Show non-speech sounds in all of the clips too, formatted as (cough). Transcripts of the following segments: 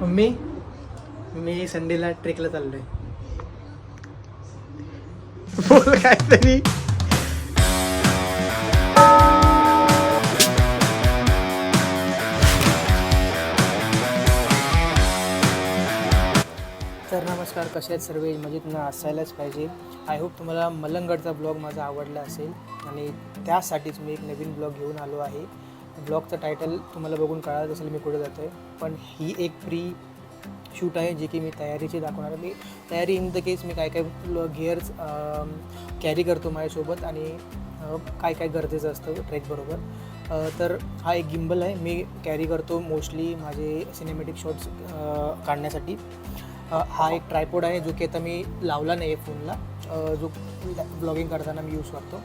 Mummy मी संडेला ट्रेकला चाललोय. बोल काहीतरी. तर नमस्कार कसे आहेत सर्व? मजेत ना? असायलाच पाहिजे. आय होप तुम्हाला मलंगडचा ब्लॉग माझा आवडला असेल. आणि त्यासाठीच मी एक नवीन ब्लॉग घेऊन आलो आहे. ब्लॉगचं टायटल तुम्हाला बघून कळालं असेल मी कुठे जातो आहे पण ही एक प्री शूट आहे जे की मी तयारीची दाखवणार आहे. मी तयारी इन द केस मी काय काय गिअर्स कॅरी करतो माझ्यासोबत आणि काय काय गरजेचं असतं ट्रेकबरोबर तर हा एक गिम्बल आहे. मी कॅरी करतो मोस्टली माझे सिनेमॅटिक शॉट्स काढण्यासाठी. हा एक ट्रायपोड आहे जो की आता मी लावला नाही आहे फोनला जो ब्लॉगिंग करताना मी यूज करतो.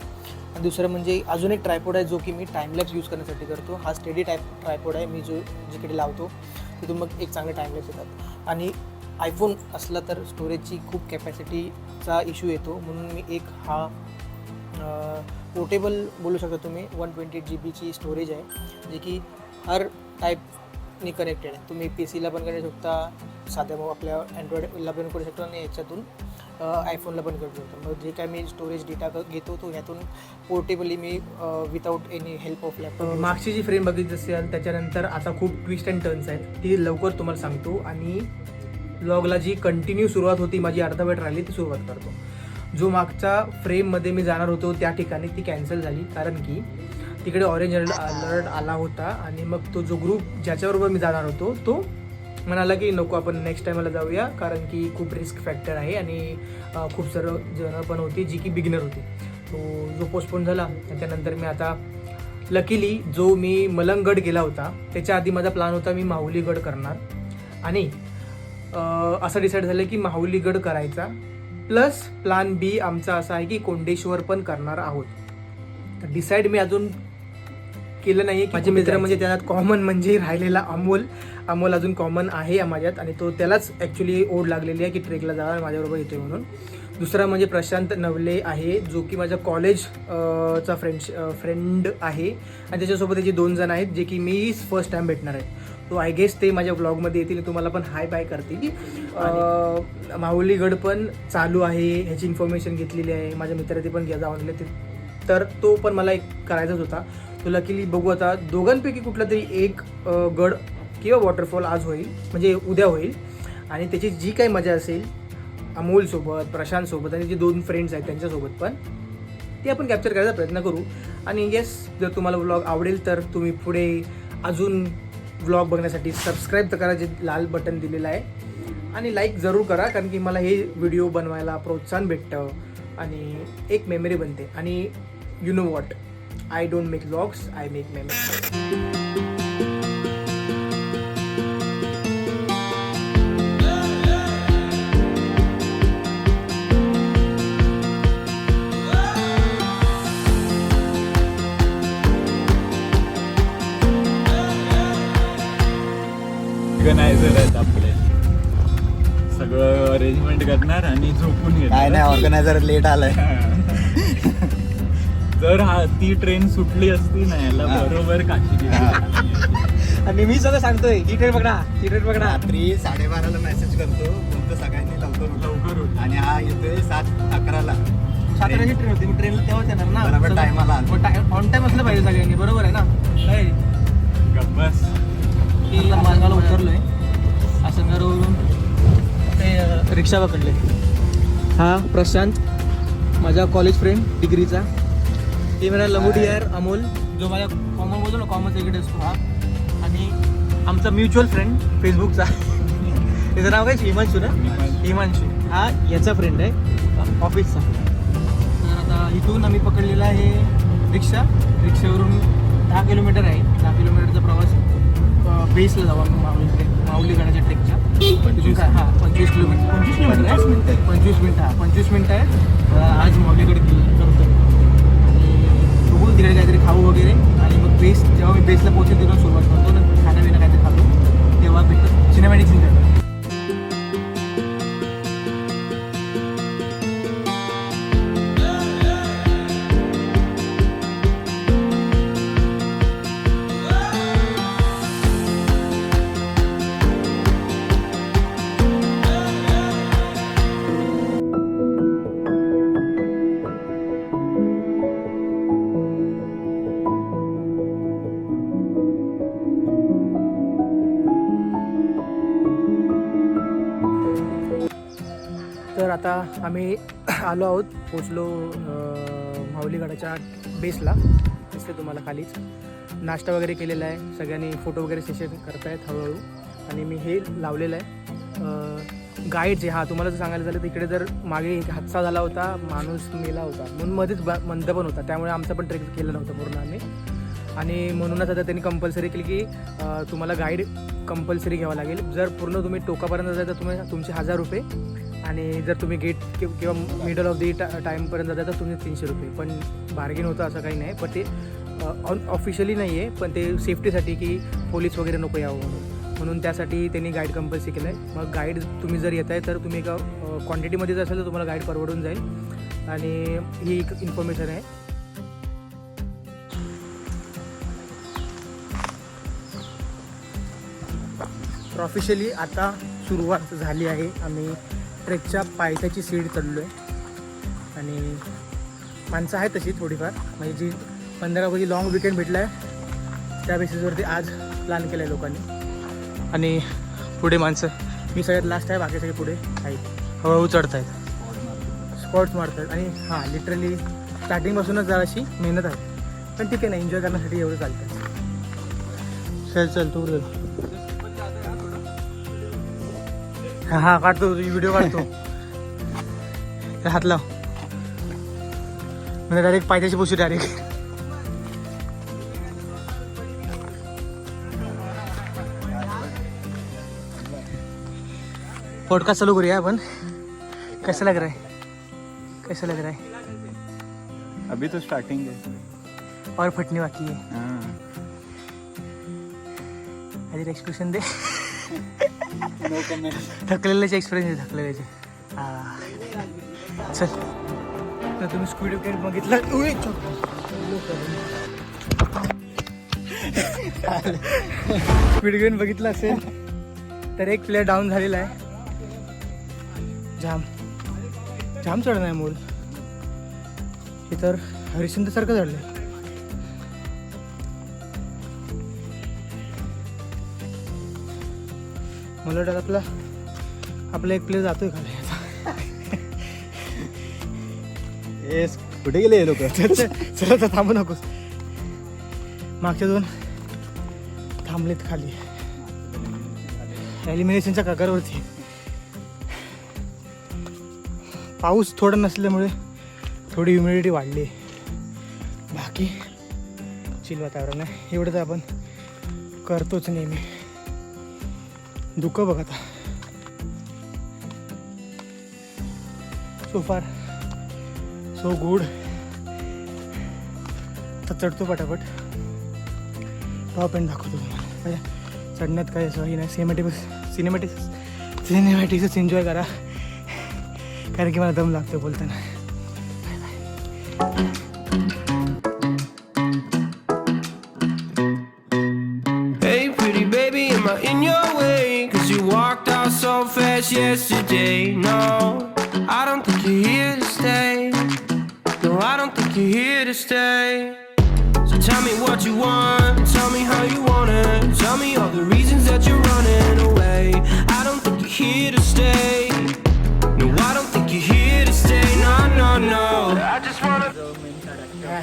आणि दुसरं म्हणजे अजून एक ट्रायपोड आहे जो की मी टाईमलॅप्स यूज करण्यासाठी करतो. हा स्टेडी टाईप ट्रायपोड आहे. मी जो जिकडे लावतो तिथून मग एक चांगले टाईमलॅप्स येतात. आणि आयफोन असला तर स्टोरेजची खूप कॅपॅसिटीचा इश्यू येतो. म्हणून मी एक हा पोर्टेबल बोलू शकता तुम्ही. वन ट्वेंटी जी बीची स्टोरेज आहे. जे की हर टाईपनी कनेक्टेड आहे. तुम्ही पी सीला पण करू शकता. साध्या मग आपल्या अँड्रॉइडला पण करू शकतो आणि याच्यातून आयफोनला पण करतो. होतो मग जे काय मी स्टोरेज डेटा घेतो तो ह्यातून portably me without any help of laptop मागची जी फ्रेम बघितली असेल त्याच्यानंतर आता खूप ट्विस्ट अँड टर्न्स आहेत. ती लवकर तुम्हाला सांगतो आणि ब्लॉगला जी कंटिन्यू सुरुवात होती माझी अर्धा वेळ राहिली ती सुरुवात करतो. जो मागच्या फ्रेममध्ये मी जाणार होतो त्या ठिकाणी ती कॅन्सल झाली. कारण की तिकडे ऑरेंज अलर्ट आला होता आणि मग तो जो ग्रुप ज्याच्याबरोबर मी जाणार होतो तो म्हणाला की नको आपण नेक्स्ट टायमाला जाऊया कारण की खूप रिस्क फॅक्टर आहे आणि खूप सर्व जणं पण होती जी की बिगिनर होती. तो जो पोस्टपोन झाला त्याच्यानंतर मी आता लकीली जो मी मलंगगड गेला होता त्याच्या आधी माझा प्लॅन होता मी माहुलीगड करणार. आणि असं डिसाईड झालं की माहुलीगड करायचा. प्लस प्लान बी आमचा असा आहे की कोंडेश्वर पण करणार आहोत. तर डिसाईड मी अजून केलं नाही माझे मित्र म्हणजे त्यात कॉमन म्हणजे राहिलेला अमोल. अमोल अजून कॉमन आहे माझ्यात आणि तो त्यालाच ॲक्च्युली ओढ लागलेली आहे की ट्रेकला जावा माझ्याबरोबर येतोय म्हणून. दुसरा म्हणजे प्रशांत नवले आहे जो की माझ्या कॉलेज चा फ्रेंड फ्रेंड आहे. आणि त्याच्यासोबत त्याचे दोन जण आहेत जे की मी फर्स्ट टाइम भेटणार आहे. तो आय गेस ते माझ्या ब्लॉगमध्ये येतील तुम्हाला पण हाय बाय करतील. अ, माहुलीगड पण चालू आहे ह्याची इन्फॉर्मेशन घेतलेली आहे. माझ्या मित्राचे पण घ्या जाऊन ते. तर तो पण मला एक करायचाच होता. तो लकीली बघू आता. दोघांपैकी कुठला तरी एक गड किंवा वॉटरफॉल आज होईल म्हणजे उद्या होईल. आणि त्याची जी काही मजा असेल अमोलसोबत प्रशांतसोबत आणि जे दोन फ्रेंड्स आहेत त्यांच्यासोबत पण ते आपण कॅप्चर करायचा प्रयत्न करू. आणि येस जर तुम्हाला व्लॉग आवडेल तर तुम्ही पुढे अजून व्लॉग बघण्यासाठी सबस्क्राईब तर करा जे लाल बटन दिलेलं आहे. आणि लाईक जरूर करा कारण की मला हे व्हिडिओ बनवायला प्रोत्साहन भेटतं. आणि एक मेमरी बनते. आणि you know what I don't make vlogs I make memory सगळं अरेंजमेंट करणार आणि झोपून काय घेणार नाही ऑर्गनायझर लेट आलाय. जर हा ती ट्रेन सुटली असती ना याला हा. बरोबर काशी आणि मी सगळं सांगतोय ही ट्रेन पकडा ही ट्रेन पकडा रात्री साडेबाराला मेसेज करतो तुमचं सगळ्यांनी लवकर उठा. लवकर उठ. आणि हा येतोय सात अकराला. साताऱ्याची ट्रेन होती मी ट्रेनला तेव्हाच येणार ना. बरोबर टायमाला आलो. ऑन टाइम असलं पाहिजे सगळ्यांनी बरोबर आहे ना? काय गप्पस की मानगावला उतरलोय. ते रिक्षा पकडले. हा प्रशांत माझा कॉलेज फ्रेंड डिग्रीचा. ते मेरा लंगोटी यार अमोल. जो माझ्या कॉमन बोलतो ना कॉमन इकडे असतो हा. आणि आमचा म्युच्युअल फ्रेंड फेसबुकचा त्याचं नाव काय? हिमांशू ना? हिमांशू. हा याचा फ्रेंड आहे. ऑफिसचा तर आता इथून आम्ही पकडलेला आहे रिक्षा. रिक्षावरून दहा किलोमीटर आहे. दहा किलोमीटरचा प्रवास बेसला जाऊ आम्ही माऊली ट्रेक माऊली गडाच्या ट्रेकच्या पंचवीस हां पंचवीस किलोमीटर. पंचवीस किलोमीटर आहे पंचवीस मिनिटं. पंचवीस मिनिटं हां पंचवीस मिनिटं आहे. आज माऊलीकडे करतो आणि बघू तिकडे काहीतरी खाऊ वगैरे. आणि मग बेस जेव्हा मी बेसला पोहोचेल तिथून सुरुवात करतो. ना आता आम्ही (clears throat) आलो आहोत पोचलो माऊलीगडाच्या बेसला दिसते तुम्हाला खालीच. नाश्ता वगैरे केलेला आहे. सगळ्यांनी फोटो वगैरे सेशन करतायत हळूहळू. आणि मी हे लावलेलं आहे. गाईड जे हा तुम्हाला जर सांगायला झालं तर इकडे जर मागे एक हादसा झाला होता माणूस मेला होता. म्हणून मध्येच ब- मंद पण होता. त्यामुळे आमचं पण ट्रेक केलं नव्हतं पूर्ण आम्ही. आणि म्हणूनच आता त्यांनी कंपल्सरी केली की तुम्हाला गाईड कंपल्सरी घ्यावं लागेल. जर पूर्ण तुम्ही टोकापर्यंत जाता तर तुम्ही तुमचे हजार रुपये आणि जर तुम्ही गेट कि- किंवा मिडल ऑफ दी टा टाईमपर्यंत जाता तर तुम्ही तीनशे रुपये. पण बार्गेन होतं असं काही नाही. पण ते ऑन ऑफिशियली नाही आहे पण ते सेफ्टीसाठी की पोलीस वगैरे नको यावं म्हणून. म्हणून त्यासाठी त्यांनी गाईड कंपल्सरी केलं आहे मग गाईड तुम्ही जर येत आहे तर तुम्ही एका क्वांटिटीमध्ये जर असेल तर तुम्हाला गाईड परवडून जाईल. आणि ही एक इन्फॉर्मेशन आहे. तर ऑफिशियली आता सुरुवात झाली आहे. आम्ही ट्रेकच्या पायथ्याची सीड चढलो आहे आणि माणसं आहेत तशी थोडीफार. म्हणजे जी पंधरा रोजी लॉंग विकेंड भेटला आहे त्या बेसिसवरती आज प्लॅन केला आहे लोकांनी. आणि पुढे माणसं मी सगळ्यात लास्ट आहे बाकी सगळे पुढे आहेत. हळूहळू चढत आहेत स्पॉट्स मारत आहेत आणि हां लिटरली स्टार्टिंगपासूनच जराशी मेहनत आहे. पण ठीक आहे ना एन्जॉय करण्यासाठी एवढं चालतं चल चल तू हा काढतो व्हिडिओ काढतो. (laughs) हात लाव. म्हणजे डायरेक्ट पायथ्याची पुशी डायरेक्ट पॉडकास्ट चालू करूया आपण. कैसा लग रहा है कैसा लग रहा है अभी तो स्टार्टिंग है और फटने बाकी है हाँ. आधी एक्सप्रेशन दे. (laughs) थकलेल्याचे एक्सपिरियन्स आहे थकलेल्याचे हा. चल. तर तुम्ही स्क्वीड गेम बघितला. स्पीड चुप. गेम बघितला असेल तर एक प्लेअर डाऊन झालेला आहे. जाम. जाम चढणार आहे मूल हे तर हरिश्चंद्रसारखं चढलं मला वाटतं आपला आपला एक प्लेअर जातोय खाली. आता. येस कुठे गेले लोक? चला चल, थांबू नकोस. मागच्या दोन थांबलेत खाली. एलिमिनेशनच्या काकावरती पाऊस थोडा नसल्यामुळे थोडी ह्युमिडिटी वाढली. बाकी चिल वातावरण आहे. एवढं तर आपण करतोच नेहमी. धुकं बघ आता. सो फार सो गुड तर चढतो पटापट. टॉप एंड दाखवतो तुम्हाला. चढण्यात काय असं नाही. सिनेमॅटिक सिनेमॅटिक सिनेमॅटिक्सच एन्जॉय करा. कारण की मला दम लागतो बोलताना. You're here to stay. So tell me what you want, tell me how you want it. Tell me all the reasons that you're running away. I don't think you're here to stay. No, I don't think you're here to stay. No, no, no. I just wanna.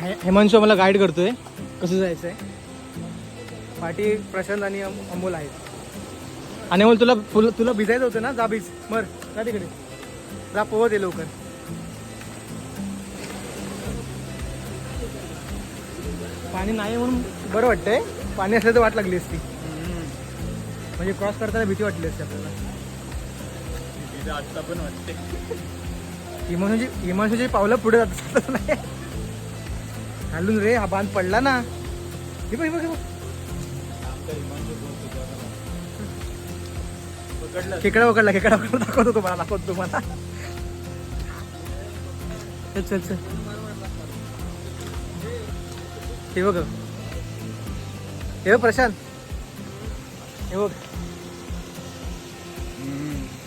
हे- हेमांशू मला guide करतोय कसं जायचं आहे पाठी प्रशांत आणि अमोल आहेत आणि अमोल तुला तुला भिजायचं होतं ना जा भिज मर जा तिकडे जा पोहत आहे लवकर पाणी नाही म्हणून बरं वाटतंय. पाणी असलं तर वाट लागली असती. म्हणजे क्रॉस करताना भीती वाटली असते आपल्याला. आत्ता पण वाटते हिमांशूची हिमांशूची पावलं पुढे जात नाही घालून रे हा बांध पडला ना. हे बघ बघ, बघ. खेकडा पकडला खेकडा पकडला दाखवतो तुम्हाला दाखवतो तुम्हाला. चल चल चल. हे बघ. हे प्रशांत. हे बघ.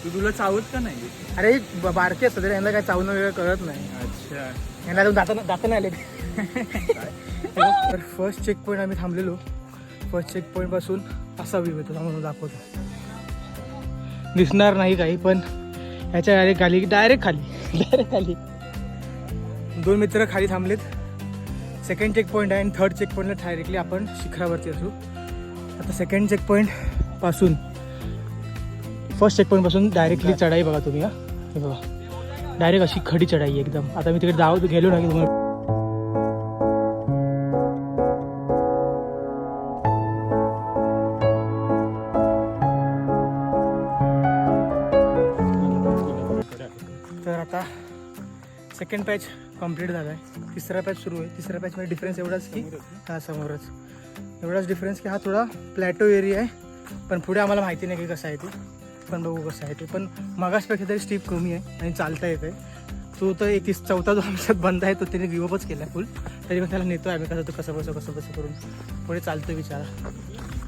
तू तुला चावत का नाही? अरे बारके असतात रे यांना काय चावणं वेगळं कळत नाही. अच्छा. यांना अजून दाता दाता नाही आले तर फर्स्ट चेक पॉईंट आम्ही थांबलेलो. फर्स्ट चेक पॉईंटपासून असा व्ह्यू येतो म्हणून दाखवतो. दिसणार नाही काही पण ह्याच्या डायरेक्ट खाली डायरेक्ट खाली. (laughs) डायरेक्ट खाली. दोन मित्र खाली थांबलेत. सेकंड चेक पॉईंट आहे आणि थर्ड चेक पॉईंटला डायरेक्टली आपण शिखरावरती असू. आता सेकंड चेक पॉईंटपासून फर्स्ट चेक पॉईंटपासून डायरेक्टली चढाई बघा तुम्ही हा. हे बघा. डायरेक्ट अशी खडी चढाई आहे एकदम. आता मी तिकडे जाऊ गेलो ना की तुम्हाला सेकंड पॅच कंप्लीट झाला आहे तिसरा पॅच सुरू आहे. तिसऱ्या पॅचमध्ये डिफरन्स एवढाच की हा समोरच. एवढाच डिफरन्स की हा थोडा प्लॅटो एरिया आहे. पण पुढे आम्हाला माहिती नाही की कसं आहे ते. पण बघू कसं आहे ते. पण मागासपेक्षा तरी स्टीप कमी आहे आणि चालता येत आहे तो तर एक तीस चौथा जो आमच्यात बंद आहे. तो त्याने गिवअपच केला फुल तरी पण त्याला नेतो आम्ही. कसं तो कसं बसं कसं बसं करून. पुढे चालतो विचारा.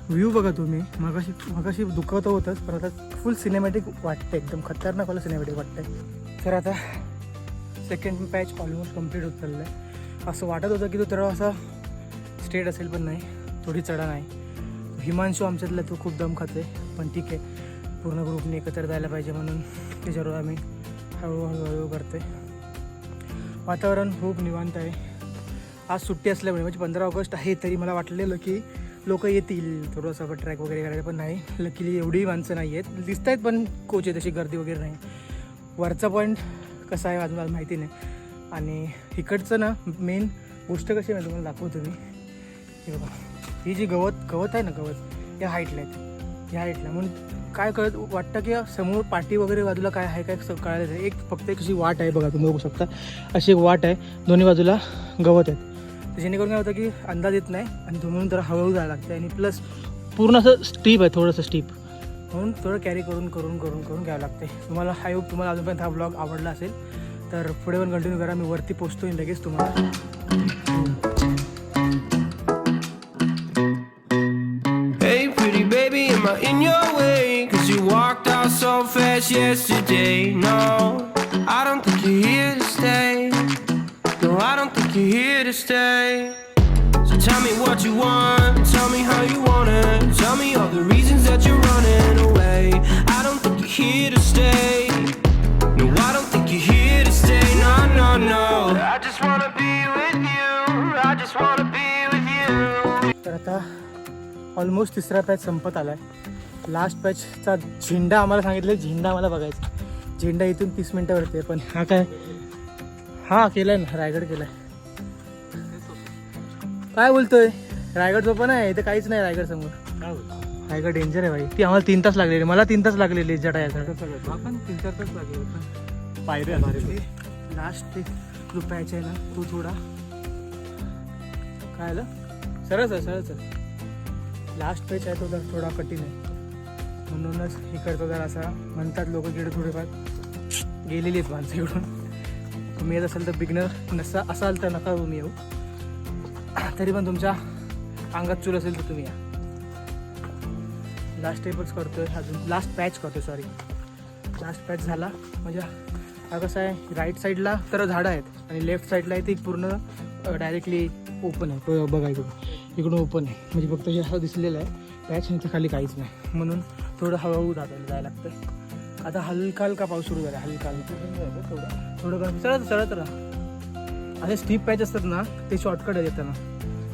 व्ह्यू बघा तुम्ही. मगाशी मगाशी दुखवतं होतंच पण आता फुल सिनेमॅटिक वाटतं एकदम खतरनाक वाला सिनेमॅटिक वाटतंय. तर आता सेकंड पॅच ऑलमोस्ट कंप्लीट होत चाललं आहे असं वाटत होतं की तो तेवढा असा स्टेट असेल पण नाही. थोडी चढा नाही हिमांशू आमच्यातला तो खूप दम खाते पण ठीक आहे. पूर्ण ग्रुपने एकत्र जायला पाहिजे म्हणून त्याच्यावर आम्ही हळूहळू हळूहळू करते वातावरण खूप निवांत आहे. आज सुट्टी असल्यामुळे म्हणजे पंधरा ऑगस्ट आहे तरी मला वाटलेलं की लोक येतील. थोडंसं ट्रॅक वगैरे करायला पण नाही. लकीली एवढी माणसं नाही आहेत दिसत आहेत पण कोच आहे तशी गर्दी वगैरे नाही. वरचा पॉईंट कसं आहे अजून मला माहिती नाही. आणि इकडचं ना मेन गोष्ट कशी आहे तुम्हाला दाखवतो मी. हे बघा. ही जी गवत गवत आहे ना गवत या हाईटला आहेत या हाईटला म्हणून काय कळत वाटतं की समोर पाठी वगैरे बाजूला काय आहे काय स- कळायला नाही. एक फक्त एक अशी वाट आहे बघा तुम्ही बघू शकता. अशी एक वाट आहे. दोन्ही बाजूला गवत आहेत. जेणेकरून काय होतं की अंदाज येत नाही आणि म्हणून तर हळूहळू जायला लागते आणि प्लस पूर्ण असं स्टीप आहे थोडंसं स्टीप म्हणून थोडं कॅरी करून करून करून करून घ्यावं लागते तुम्हाला आय होप तुम्हाला अजूनपर्यंत हा ब्लॉग आवडला असेल तर पुढे पण कंटिन्यू करा मी वरती पोचतो लगेच तुम्हाला in your way? Cause you walked out so fast yesterday. No, I don't think you're here to stay. No, I don't think you're here to stay. Me what you want, tell me how you want it. Tell me all the reasons that you're running away. I don't think you're here to stay. No, I don't think you're here to stay. No, no, no. I just wanna be with you. I just wanna be with you. तर आता almost तिसरा patch संपत आलाय last पॅचचा झेंडा आम्हाला सांगितलं झेंडा आम्हाला बघायचा झेंडा इथून तीस मिनटावरती आहे पण हा काय हा केलाय ना रायगड केलाय काय बोलतोय? रायगड पण आहे इथं काहीच नाही रायगड समोर. रायगड डेंजर आहे भाई. ती आम्हाला तीन तास लागलेली मला तीन तास लागलेली जटायचं आपण तीन चार तास लागले होते. पायऱ्या लास्ट पॅच आहे ना तो थोडा काय आलं? सरळ सर सरळ सर. लास्ट पॅच आहे तो जरा थोडा कठीण आहे. म्हणूनच इकडचा जर असा म्हणतात लोक इकडे थोडेफार गेलेली आहेत माणसं इकडून. तुम्ही येत असाल तर बिगनर नसा असाल तर नका तुम्ही येऊ. तरी पण तुमच्या अंगात चूल असेल तर तुम्ही या. लास्ट स्टेपच करतोय. अजून लास्ट पॅच करतोय सॉरी लास्ट पॅच झाला. म्हणजे हा कसं आहे राईट साईडला तर झाडं आहेत आणि लेफ्ट साईडला आहे ती पूर्ण डायरेक्टली ओपन आहे. बघा इकडून. इकडून ओपन आहे. म्हणजे फक्त जे असं दिसलेलं आहे पॅच आणि खाली काहीच नाही. म्हणून थोडं हळूहळू जाता जायला लागतं आता हलका हलका पाऊस सुरू झाला? हलका हलका थोडं थोडं कमी चढत चढत राहा. असे स्टीप पॅच असतात ना ते शॉर्टकट आहे येताना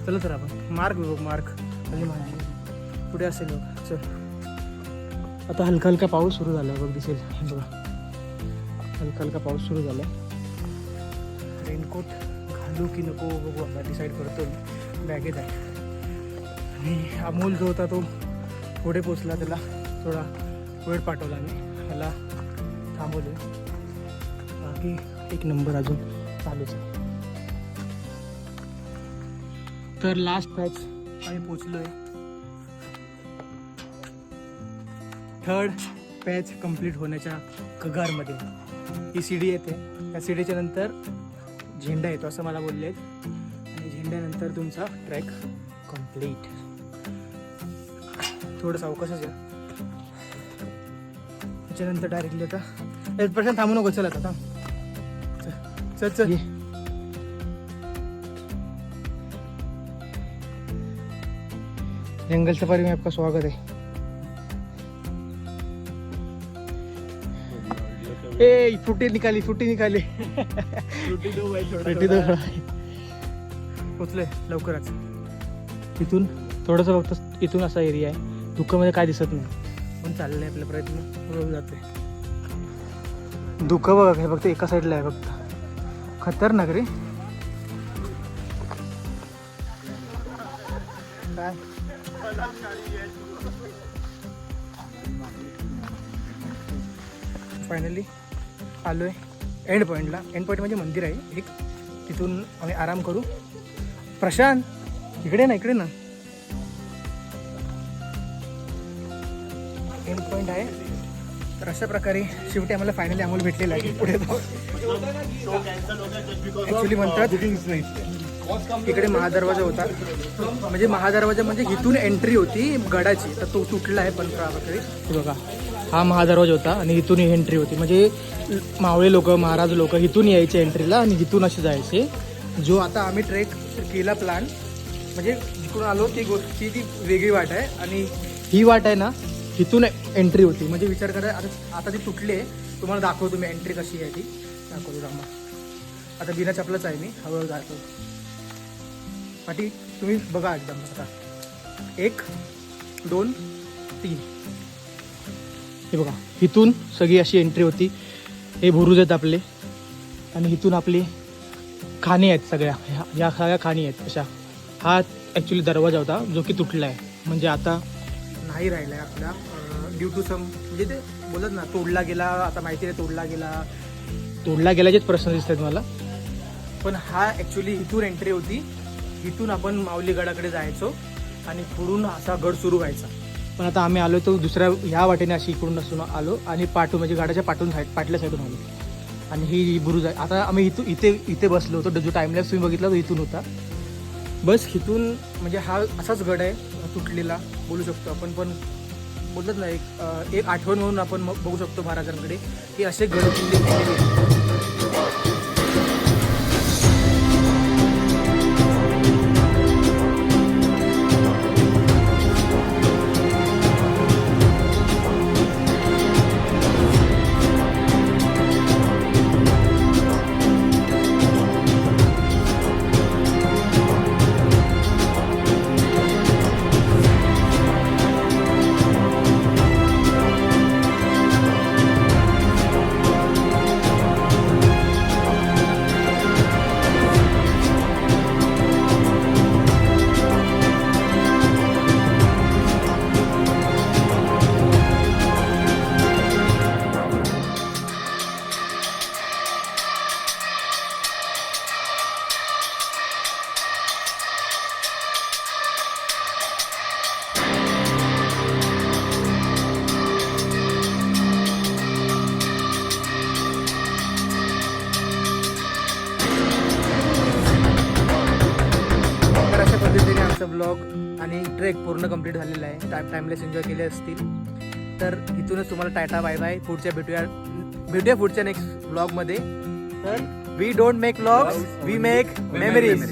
चला तर आपण. मार्क बघ मार्क आणि पुढे असेल बघ. चल. आता हलका हलका पाऊस सुरू झाला बघ दिसेल. बघा. हलका हलका पाऊस सुरू झाला. रेनकोट घालू की नको बघू आता. डिसाईड करतो बॅगेत आहे. आणि अमोल जो होता तो पुढे पोचला. त्याला थोडा वेळ पाठवला मी ह्याला थांबवले बाकी एक नंबर अजून चालूच आहे. तर लास्ट पॅच आम्ही पोचलो आहे थर्ड पॅच कंप्लीट होण्याच्या कगारमध्ये. ही सीडी येते. त्या सीडीच्या नंतर झेंडा येतो असं मला बोलले आणि झेंड्यानंतर तुमचा ट्रॅक कंप्लीट थोडं सावकाशच आहे त्याच्यानंतर डायरेक्टली आता ए, प्रशांत थांबू नको चल आता थांब. चल, चल जंगल सफारी में आपका स्वागत है ए फ्रुटी निकाली फ्रुटी निकाली फ्रुटी दो पोचलोय लवकरच. इथून थोडंसं फक्त इथून असा एरिया आहे. धुक्यामध्ये काय दिसत नाही. पण चाललंय आपला प्रयत्न. रोज जातोय. धुकं बघा हे फक्त एका साईडला आहे फक्त. खतरनाक रे. काय? फायनली आलो आहे एंड पॉईंटला एंड पॉईंट म्हणजे मंदिर आहे. एक तिथून आम्ही आराम करू. प्रशांत इकडे ना इकडे ना. एंड पॉईंट आहे. तर अशा प्रकारे शेवटी आम्हाला फायनली अमोल भेटलेला आहे. पुढे ॲक्च्युली म्हणतात इकडे महादरवाजा होता. म्हणजे महादरवाजा म्हणजे इथून एंट्री होती गडाची. तर तो तुटला आहे पण प्रकारे बघा हा महादरवाजा होता आणि इथून एंट्री होती. म्हणजे मावळे लोक महाराज लोक इथून यायचे एंट्रीला आणि इथून असे जायचे. जो आता आम्ही ट्रेक केला प्लॅन म्हणजे जिकडून आलो ती गोष्ट ती ती वेगळी वाट आहे. आणि ही वाट आहे ना इथून एंट्री होती. म्हणजे विचार करा आता आता ती तुटली आहे. तुम्हाला दाखवतो मी एंट्री कशी आहे ती. दाखवतो रामा आता बिना चपलाच आहे मी. हळूहळू दाखवतो. पाठी तुम्ही बघा एकदम आता एक दोन तीन. हे बघा इथून सगळी अशी एंट्री होती. हे भुरुज आहेत आपले. आणि इथून आपली खाणी आहेत सगळ्या. ह्या ह्या सगळ्या खाणी आहेत. अशा. हा ॲक्च्युली दरवाजा होता जो की तुटला आहे. म्हणजे आता नाही राहिला आहे आपला. ड्यू टू सम म्हणजे ते बोलत ना तोडला गेला आता माहिती नाही तोडला गेला. तोडला गेल्याचेच प्रश्न दिसत आहेत मला. पण हा ॲक्च्युली इथून एंट्री होती. इथून आपण माऊली गडाकडे जायचो आणि पुढून असा गड सुरू व्हायचा. पण आता आम्ही आलो तो दुसऱ्या ह्या वाटेने अशी इकडून असून आलो आणि पाठू म्हणजे गाड्याच्या पाठून साईड पाटल्या साईडून आलो. आणि ही बुरुज आहे आता आम्ही इथून इथे इथे बसलो होतो. जो टाईमलॅप्स तुम्ही बघितला तो इथून होता. बस इथून म्हणजे हा असाच गड आहे तुटलेला बोलू शकतो आपण. पण बोलत ना एक एक आठवण म्हणून आपण मग बघू शकतो महाराजांकडे की असे गड किल्ले ट्रेक पूर्ण कंप्लीट झालेला आहे. टाइम टाइमलेस एन्जॉय केले असतील. तर इथूनच तुम्हाला टाटा बाय बाय पुढच्या भेटूया भेटूया पुढच्या नेक्स्ट ब्लॉगमध्ये तर we don't make blogs we make memories